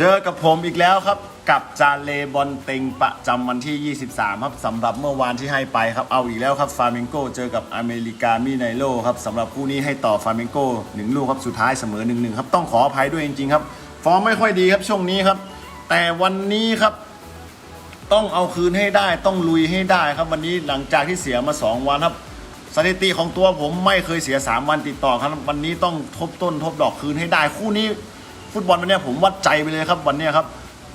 เจอกับผมอีกแล้วครับ กับจาเลบอลเต็งประจำวันที่ 23 ครับสำหรับเมื่อวานที่ให้ไปครับ เอาอีกแล้วครับฟาเมนโกเจอกับอเมริกามิไนโลครับสำหรับคู่นี้ให้ต่อฟาเมนโกหนึ่งลูกครับสุดท้ายเสมอ1นหนึ่งครับต้องขออภัยด้วยจริงๆครับ ฟอร์มไม่ค่อยดีครับช่วงนี้ครับ แต่วันนี้ครับต้องเอาคืนให้ได้ต้องลุยให้ได้ครับวันนี้หลังจากที่เสียมา 2 วันครับสถิติของตัวผมไม่เคยเสีย 3 วันติดต่อครับวันนี้ต้องทบต้นทบดอกคืนให้ได้คู่นี้ ฟุตบอลวันนี้ผมวัดใจไปเลยครับวันนี้ครับ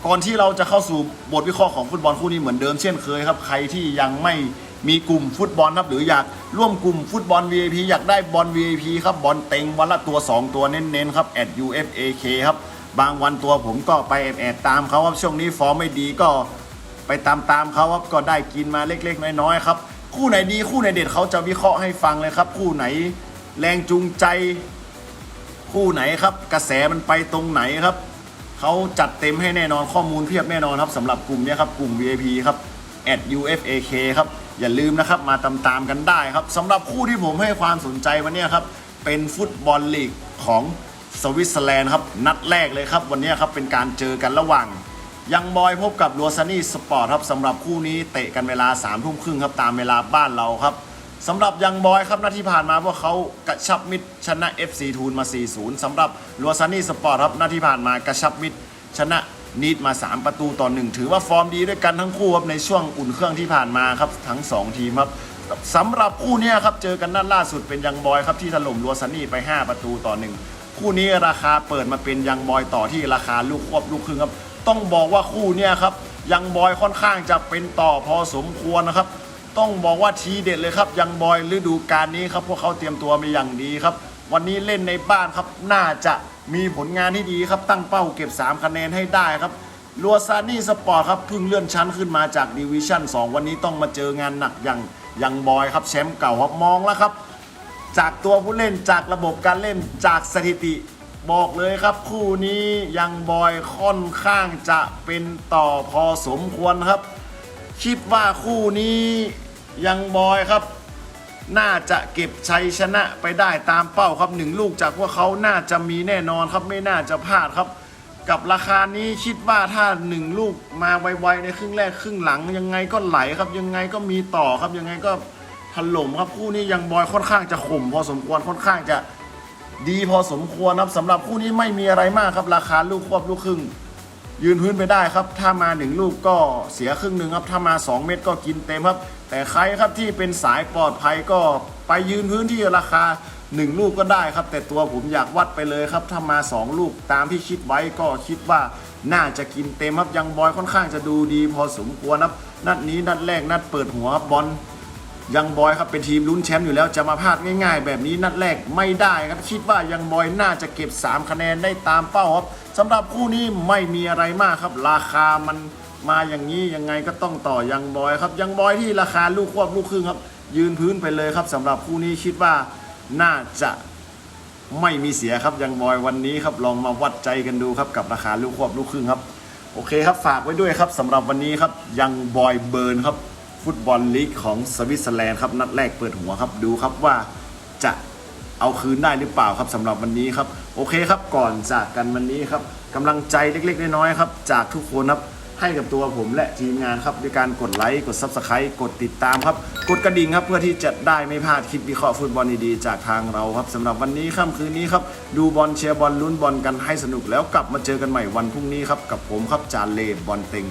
ก่อนที่เราจะเข้าสู่บทวิเคราะห์ของฟุตบอลคู่นี้เหมือนเดิมเช่นเคยครับใครที่ยังไม่มีกลุ่มฟุตบอลครับหรืออยากร่วมกลุ่มฟุตบอล VIP อยากได้บอล VIP ครับบอลเต็งวันละตัว 2 ตัวเน้นๆครับ at UFAK ครับบางวันตัวผมก็ไปแอบตามเขาครับช่วงนี้ฟอร์มไม่ดีก็ไปตามตามๆเขาครับก็ได้กินมาเล็ก ๆ น้อยๆครับคู่ไหนดีคู่ไหนเด็ดเขาจะวิเคราะห์ให้ฟังเลยครับ คู่ไหนแรงจูงใจ คู่ไหนครับ กระแสมันไปตรงไหนครับเขาจัดเต็มให้แน่นอนข้อมูลเพียบแน่นอนครับสำหรับกลุ่มนี้ครับกลุ่ม VIP ครับ at UFAK ครับอย่าลืมนะครับมาตามตามๆกันได้ครับสำหรับคู่ที่ผมให้ความสนใจวันนี้ครับเป็นฟุตบอลลีกของสวิตเซอร์แลนด์ครับนัดแรกเลยครับ วันนี้ครับเป็นการเจอกันระหว่าง ยังบอยพบกับลัวซานี่สปอร์ตครับสำหรับคู่นี้เตะกันเวลา3ามทุ่มครึ่งครับตามเวลาบ้านเราครับ สำหรับยังบอยครับนาที่ผ่านมาพวกเขากระชับมิตรชนะ FC ทูนมา 4-0สำหรับลัวซานี่สปอร์ตครับนาที่ผ่านมากระชับมิตรชนะนีดมา 3 ประตูต่อหนึ่งถือว่าฟอร์มดีด้วยกันทั้งคู่ครับในช่วงอุ่นเครื่องที่ผ่านมาครับทั้ง 2 ทีมครับสำหรับคู่นี้ครับเจอกันนัดล่าสุดเป็นยังบอยครับที่ถล่มลัวซานี่ไป 5 ประตูต่อหนึ่งคู่นี้ราคาเปิดมาเป็นยังบอยต่อที่ราคาลูกควบลูกครึ่งครับต้องบอกว่าคู่นี้ครับยังบอยค่อนข้างจะเป็นต่อพอสมควรนะครับ ต้องบอกว่าทีเด็ดเลยครับ ยังบอยฤดูกาลนี้ครับพวกเขาเตรียมตัวมาอย่างดีครับ วันนี้เล่นในบ้านครับน่าจะมีผลงานที่ดีครับ ตั้งเป้าเก็บ 3 คะแนนให้ได้ครับลัวซานี่สปอร์ตครับเพิ่งเลื่อนชั้นขึ้นมาจากดิวิชั่น2 วันนี้ต้องมาเจองานหนักอย่างยังบอยครับแชมป์เก่าครับมองแล้วครับ จากตัวผู้เล่นจากระบบการเล่นจากสถิติ บอกเลยครับ คู่นี้ยังบอยค่อนข้างจะเป็นต่อพอสมควรครับ คิดว่าคู่นี้ยังบอยครับ น่าจะเก็บชัยชนะไปได้ตามเป้าครับหนึ่งลูกจากพวกเขาน่าจะมีแน่นอนครับไม่น่าจะพลาดครับ กับราคานี้คิดว่าถ้าหนึ่งลูกมาไวๆในครึ่งแรกครึ่งหลัง ยังไงก็ไหลครับ ยังไงก็มีต่อครับ ยังไงก็ถล่มครับคู่นี้ยังบอยค่อนข้างจะข่มพอสมควรค่อนข้างจะดีพอสมควรครับสำหรับคู่นี้ไม่มีอะไรมากครับ ราคาลูกควบลูกครึ่ง ยืนพื้นไปได้ครับ ถ้ามาหนึ่งลูกก็เสียครึ่งหนึ่งครับ ถ้ามา 2 เม็ดก็กินเต็มครับ แต่ใครครับที่เป็นสายปลอดภัยก็ไปยืนพื้นที่ราคา 1 ลูกก็ได้ครับ แต่ตัวผมอยากวัดไปเลยครับ ถ้ามา 2 ลูกตามที่คิดไว้ก็คิดว่าน่าจะกินเต็มครับยังบอยค่อนข้างจะดูดีพอสมควรครับนัดนี้นัดแรกนัดเปิดหัวบอล ยังบอยครับเป็นทีมลุ้นแชมป์อยู่แล้วจะมาพลาดง่าย ๆ แบบนี้นัดแรกไม่ได้ครับคิดว่ายังบอยน่าจะเก็บ 3 คะแนนได้ตามเป้าครับสำหรับคู่นี้ไม่มีอะไรมากครับ ราคามันมาอย่างนี้ยังไงก็ต้องต่อยังบอยครับยังบอยที่ราคาลูกควบลูกครึ่งครับ ยืนพื้นไปเลยครับสำหรับคู่นี้คิดว่าน่าจะไม่มีเสียครับยังบอยวันนี้ครับลองมาวัดใจกันดูครับกับราคาลูกควบลูกครึ่งครับโอเคครับฝากไว้ด้วยครับสำหรับวันนี้ครับยังบอยเบิร์นครับ ฟุตบอลลีกของสวิตเซอร์แลนด์ครับนัดแรกเปิดหัวครับดูครับว่าจะเอาคืนได้หรือเปล่าครับสำหรับวันนี้ครับโอเคครับก่อนจากกันวันนี้ครับกำลังใจเล็กๆน้อยๆครับจากทุกคนครับให้กับตัวผมและทีมงานครับด้วยการกดไลค์กด Subscribe กดติดตามครับ กดกระดิ่งครับเพื่อที่จะได้ไม่พลาดคลิปวิเคราะห์ฟุตบอลดีๆจากทางเราครับสำหรับวันนี้ค่ำคืนนี้ครับดูบอลเชียร์บอลลุ้นบอลกันให้สนุกแล้วกลับมาเจอกันใหม่วันพรุ่งนี้ครับกับผมครับจานเลบอลเต็ง